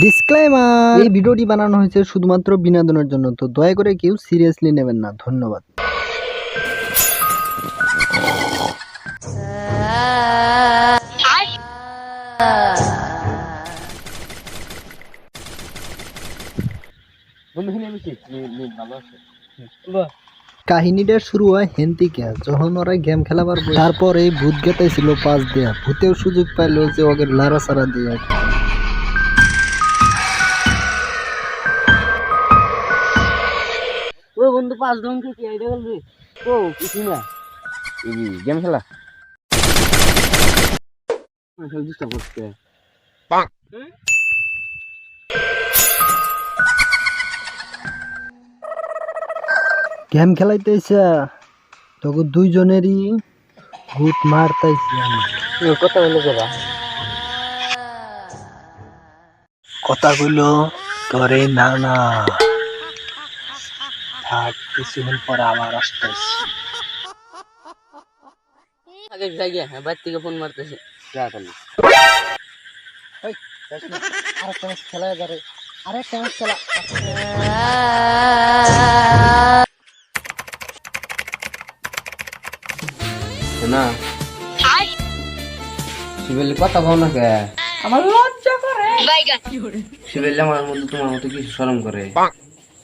Disclaimer এই ভিডিওটি বানানো হয়েছে শুধুমাত্র বিনোদনের জন্য তো দয়া করে কেউ সিরিয়াসলি নেবেন না। ধন্যবাদ। কাহিনীটা শুরু হয় হেন্তিকে যখন ওরা গেম খেলাবার। তারপর এই ভূত গেতাইছিল পাঁচ দেয়া। ভূতেও সুযোগ পাইলো যে ওকে লারা সারা দিয়ে। বন্ধু পাঁচ থেকে আইডিয়া করবি ও কিছু না। গেম খেলা? ডিস্টার্ব করতে গেম খেলাইতেছে তখন দুইজনেরই ভূত মারতাইছে আমার কথা বলে যাবা। কথা কইলো করে না না। থাক কিছুক্ষণ পর আবার আসতেছি। আগে যাই গিয়া হ্যাঁ বাইর থেকে ফোন মারতেছে। যা আরেকটা ম্যাচ খেলা যাবে আরেকটা ম্যাচ খেলা। না। শিবেলি কথা বল না কে? আমার লজ্জা করে। শিবেলি আমার মধ্যে তোমার মতো কিছু শরম করে।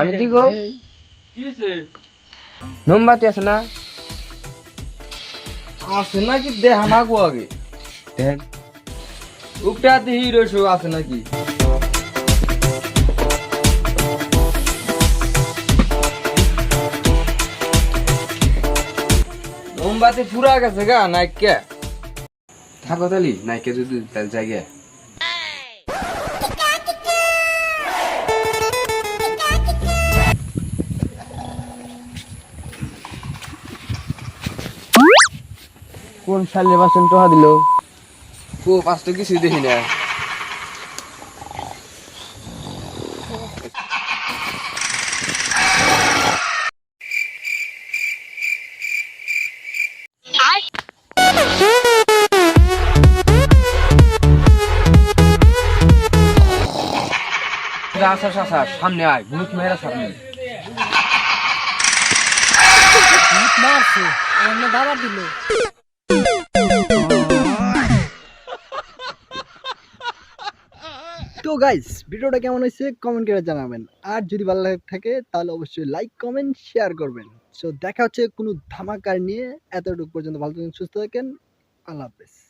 আমি কি মোমবাতি আছে না? আছে নাকি? দেখা না গো আগে। দেখ। উপটাতে হিরো শো আছে নাকি? মোমবাতি পুরা গেছে গা নাইকে থাকো তালি নাইকে যদি তাহলে কোন সালে বাসন টোহা দিল? ও পাঁচটা কিছুই দেখি না। সামনে আয় ভূত মেয়েরা সামনে। মারছে দাবার দিল। তো গাইস ভিডিওটা কেমন হয়েছে কমেন্ট করে জানাবেন। আর যদি ভালো লাগে থাকে, তাহলে অবশ্যই লাইক কমেন্ট শেয়ার করবেন। সো দেখা হচ্ছে কোনো ধামাকার নিয়ে। এতটুকু পর্যন্ত ভালো থাকেন, সুস্থ থাকেন। আল্লাহ হাফেজ।